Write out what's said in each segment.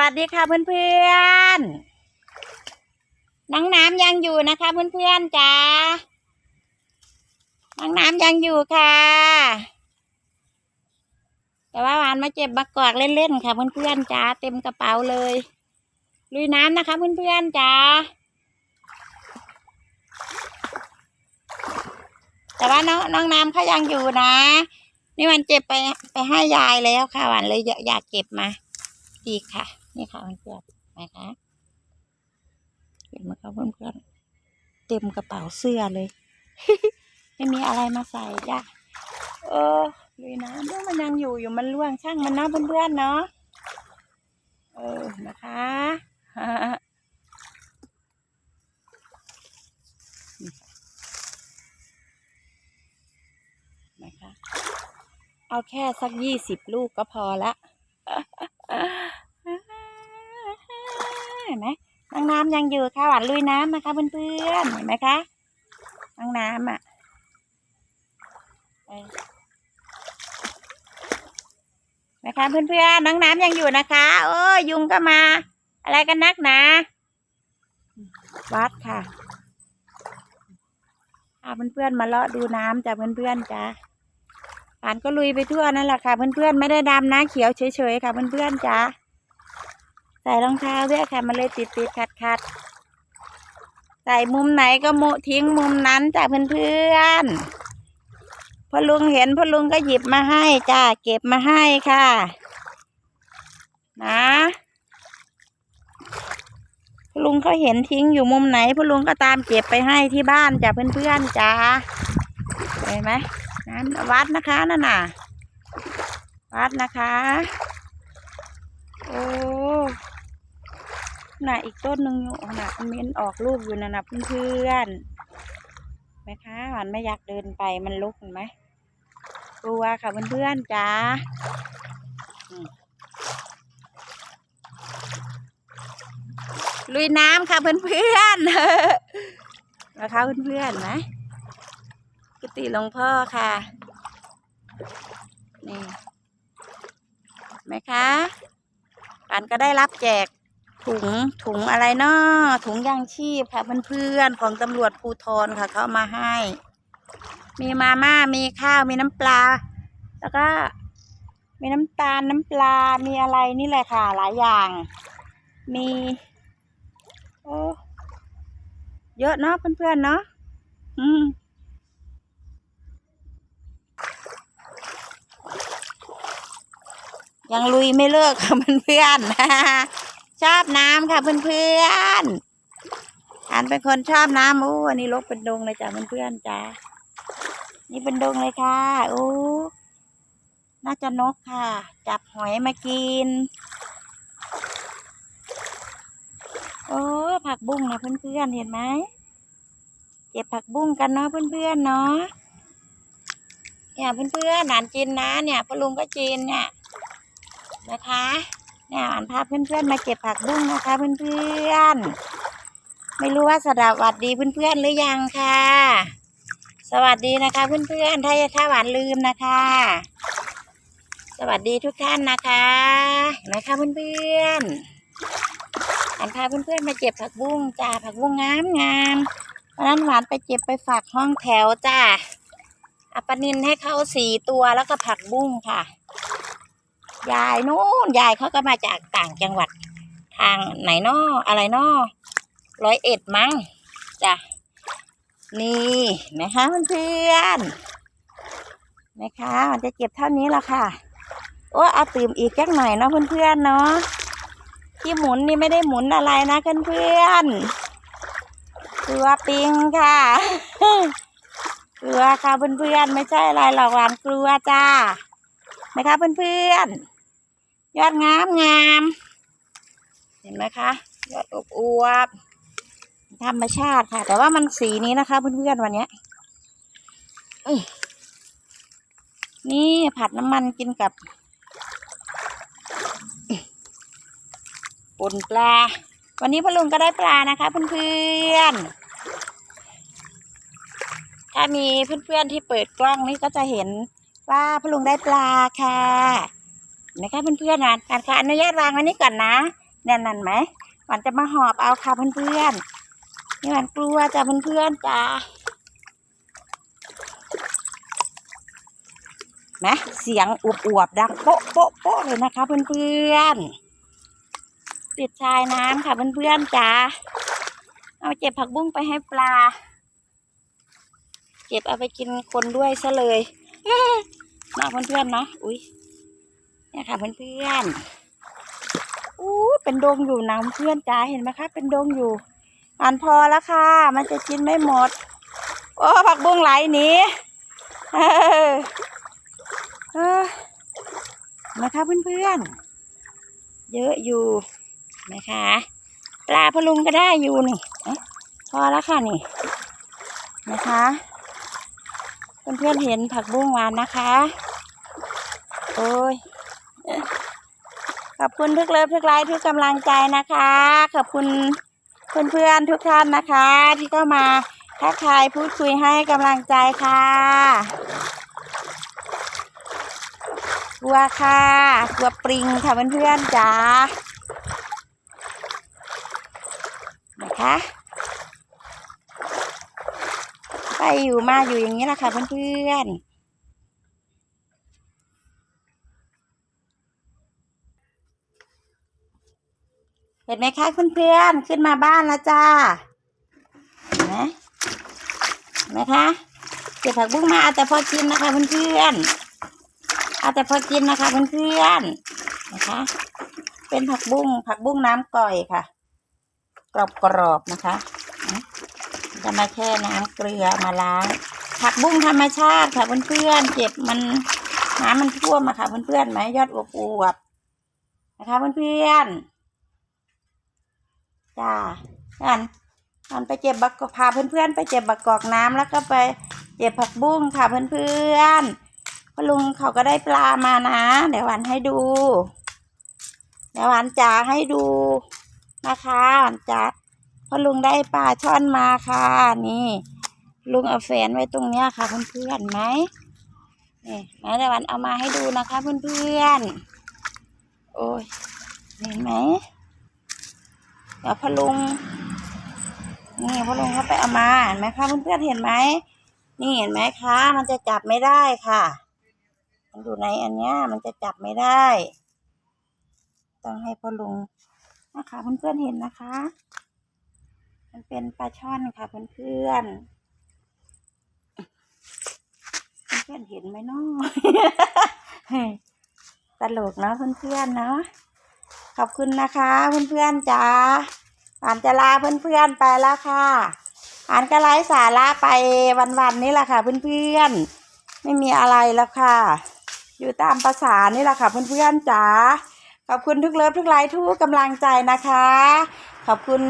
วัสดีค่ะเพื่อนๆน้องน้ำยังอยู่นะคะเพื่อนๆจ้าน้องน้ำยังอยู่ค่ะ แต่ว่าวานมาเจ็บบักกอกเล่นๆค่ะ เพื่อนๆจ้าเต็มกระเป๋าเลยลุยน้ำนะคะ เพื่อนๆจ้าแต่ว่าน้องน้องน้ำเขายังอยู่นะ นี่วันเจ็บไปไปให้ยายแล้วค่ะวานเลยอยากอยากเก็บมาอีกค่ะ นี่ค่ะเพื่อนๆนะคะเห็นไหมคะเพื่อนๆเต็มกระเป๋าเสื้อเลย ไม่มีอะไรมาใส่จ้ะเออลุยน้ำด้วยมันยังอยู่อยู่มันล่วงช่างมันเนาะเพื่อนๆเนาะเออนะคะนะคะ เอาแค่สักยี่สิบลูกก็พอละ นางน้ำยังอยู่ค่ะหวานลุยน้ำนะคะเพื่อนๆเห็นไหมคะนางน้ำอะไปนะคะเพื่อนๆน้องน้ำยังอยู่นะคะ โอ้ยุงก็มา อะไรกันนักหนาวัดค่ะพาเพื่อนๆมาเลาะดูน้ำจ้ะเพื่อนๆจ้ะป่านก็ลุยไปทั่วนั่นแหละค่ะเพื่อนๆไม่ได้ดำนะเขียวเฉยๆค่ะเพื่อนๆจ้ะ ใส่รองเท้าด้วยค่ะ มันเลยติดติดขัดขัดใส่มุมไหนก็โมทิ้งมุมนั้นจ้ะเพื่อนๆพ่อลุงเห็นพอลุงก็หยิบมาให้จ้าเก็บมาให้ค่ะ นะพอลุงเขาเห็นทิ้งอยู่มุมไหนพอลุงก็ตามเก็บไปให้ที่บ้านจ้ะเพื่อนๆจ้าเห็นไหมน้ำวัดนะคะนั่นน่ะ วัดนะคะ โอ้ น่ะอีกต้นหนึ่งอยู่น่ะมันเม้นออกลูกอยู่นะนะเพื่อนๆไหมคะหวานไม่อยากเดินไปมันลุกเห็นไหมกลัวค่ะเพื่อนๆจ้าลุยน้ำค่ะเพื่อนๆนะคะเพื่อนๆนะกุฏิหลวงพ่อค่ะนี่ไหมคะปันก็ได้รับแจก ถุงถุงอะไรเนาะถุงยางชีพค่ะเพื่อนๆของตำรวจภูทรค่ะ เขาเอามาให้ มีมาม่ามีข้าวมีน้ำปลา แล้วก็ มีน้ำตาลน้ำปลา มีอะไรนี่แหละค่ะ หลายอย่าง มีโอ้เยอะเนาะเพื่อนๆเนาะอืมยังลุยไม่เลิกค่ะเพื่อนๆ ชอบน้ำค่ะเพื่อนๆอันเป็นคนชอบน้ำโอ้อันนี้ลกเป็นดงเลยจ้ะเพื่อนๆจ้านี่เป็นดงเลยค่ะโอ้น่าจะนกค่ะ จับหอยมากิน โอ้ผักบุ้งนะเพื่อนๆเห็นไหมเก็บผักบุ้งกันเนาะเพื่อนๆเนาะเนี่ยเพื่อนๆหลานจินนะเนี่ยพ่อลุงก็จินเนี่ยนะคะ เนี่ยอ่านพาเพื่อนๆมาเก็บผักบุ้งนะคะ เพื่อนๆไม่รู้ว่าสดาวัดดีเพื่อนๆหรือยังค่ะ สวัสดีนะคะเพื่อนๆถ้าถ้าหวานลืมนะคะ สวัสดีทุกท่านนะคะนะคะเพื่อนๆอ่านพาเพื่อนๆมาเก็บผักบุ้งจ้าผักบุ้งงามงามวันนั้นหวานไปเก็บไปฝากห้องแถวจ้าอัปนินให้เขาสี่ตัวแล้วก็ผักบุ้งค่ะ ยายนู้นยายเขาก็มาจากต่างจังหวัด ทางไหนนออะไรนอร้อยเอ็ดมั้งจ้ะนี่นะคะเพื่อนนะคะมันจะเก็บเท่านี้ละค่ะโอ้เอาตื่มอีกจักหน่อยเนาะเพื่อนๆเนาะที่หมุนนี่ไม่ได้หมุนอะไรนะเพื่อนๆตัวปิงค่ะกลัวค่ะเพื่อนๆไม่ใช่อะไรหรอกหวานกลัวจ้านะคะเพื่อนๆ ยอดงามงาม เห็นไหมคะ ยอดอบอวบธรรมชาติค่ะ แต่ว่ามันสีนี้นะคะเพื่อนๆวันนี้นี่ผัดน้ำมันกินกับป่นปลา วันนี้พ่อลุงก็ได้ปลานะคะเพื่อนๆ ถ้ามีเพื่อนๆที่เปิดกล้องนี่ก็จะเห็นว่าพ่อลุงได้ปลาค่ะ นะคะเพื่อนๆนะการขออนุญาตวางไว้นี่ก่อนนะแน่นนั่นไหมหวานจะมาหอบเอาค่ะเพื่อนๆนี่หวานกลัวจ้ะเพื่อนๆจ้านะเสียงอวบๆดังโป๊ะโป๊ะโป๊ะเลยนะคะเพื่อนๆติดชายน้ำค่ะเพื่อนๆจ้าเอาเจ็บผักบุ้งไปให้ปลา เก็บเอาไปกินคนด้วยซะเลยมาเพื่อนๆเนาะอุ้ย เนี่ยค่ะเพื่อนๆอู้เป็นดงอยู่นะเพื่อนจ้าเห็นไหมคะเป็นดงอยู่อ่านพอแล้วค่ะ มันจะกินไม่หมด โอ้ผักบุ้งไหลหนีเออเออนะคะเพื่อนๆ เยอะอยู่นะคะปลาพะลุงก็ได้อยู่นี่พอแล้วค่ะนี่ นะคะเพื่อนๆเห็นผักบุ้งหวานนะคะ โอ้ย ขอบคุณทุกเลิฟทุกไลค์ทุกกำลังใจนะคะ ขอบคุณเพื่อนๆทุกท่านนะคะ ที่เข้ามาทักทายพูดคุยให้กำลังใจค่ะกลัวค่ะกลัวปริงค่ะเพื่อนๆจ๋านะคะไปอยู่มาอยู่อย่างนี้แหละค่ะเพื่อนๆ เห็นไหมคะเพื่อนๆขึ้นมาบ้านแล้วจ้าเห็นไหมนไหมคะเก็บผักบุ้งมาเอาแต่พอกินนะคะเพื่อนๆเอาแต่พอกินนะคะเพื่อนๆนะคะ เป็นผักบุ้งผักบุ้งน้ำก่อยค่ะ กรอบๆนะคะจะมาแช่น้ำเกลือมาล้างผักบุ้งธรรมชาติค่ะเพื่อนๆเก็บมันน้ำมันท่วมอะค่ะเพื่อนๆไหมยอดอวบๆนะคะเพื่อนๆ จ้าอันอันไปเจ็บบักพาเพื่อนๆไปเจ็บบักกอกน้ำแล้วก็ไปเจ็บผักบุ้งค่ะเพื่อนๆพ่อลุงเขาก็ได้ปลามานะ เดี๋ยววานให้ดู เดี๋ยววานจ๋าให้ดูนะคะวานจ๋าพ่อลุงได้ปลาช่อนมาค่ะ นี่ ลุงเอาแฟนไว้ตรงเนี้ยค่ะ เพื่อนๆไหมนี่ไหนเดี๋ยววานเอามาให้ดูนะคะ เพื่อนๆโอ้ยเห็นไหม เดี๋ยวพอลุง นี่พอลุงเขาไปเอามาเห็นไหมคะเพื่อนๆเห็นไหมนี่เห็นไหมคะ มันจะจับไม่ได้ค่ะ มันอยู่ในอันเนี้ย มันจะจับไม่ได้ ต้องให้พอลุงนะคะเพื่อนๆเห็นนะคะ มันเป็นปลาช่อนค่ะเพื่อนๆเพื่อนๆเห็นไหมเนาะตลกเนาะเพื่อนๆเนาะ ขอบคุณนะคะเพื่อนๆจ้าอ่านจะลาเพื่อนๆไปแล้วค่ะอ่านก็ไรสาระไปวันๆนี่แหละค่ะ เพื่อนๆ ไม่มีอะไรแล้วค่ะ อยู่ตามภาษานี่แหละค่ะ เพื่อนๆจ๋าขอบคุณทุกเลิฟทุกไลค์ทุกกำลังใจนะคะ ขอบคุณ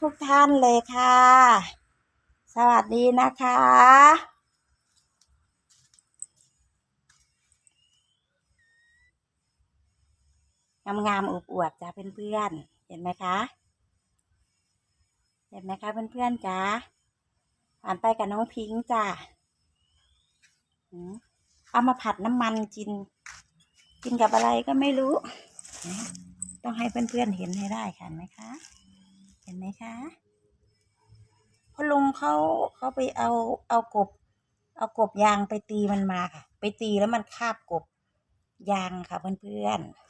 ทุกท่านเลยค่ะ สวัสดีนะคะ งามงามๆอวบๆจ้าเพื่อนๆ เห็นไหมคะ เห็นไหมคะเพื่อนๆจ้าผ่านไปกับน้องพิงค์จ้าหืมเอามาผัดน้ำมันกิน กินกับอะไรก็ไม่รู้ ต้องให้เพื่อนๆเห็นให้ได้ค่ะไหมคะ เห็นไหมคะพ่อลุงเขาเขาไปเอาเอากบ เอากบยางไปตีมันมาค่ะ ไปตีแล้วมันคาบกบยางค่ะเพื่อนๆ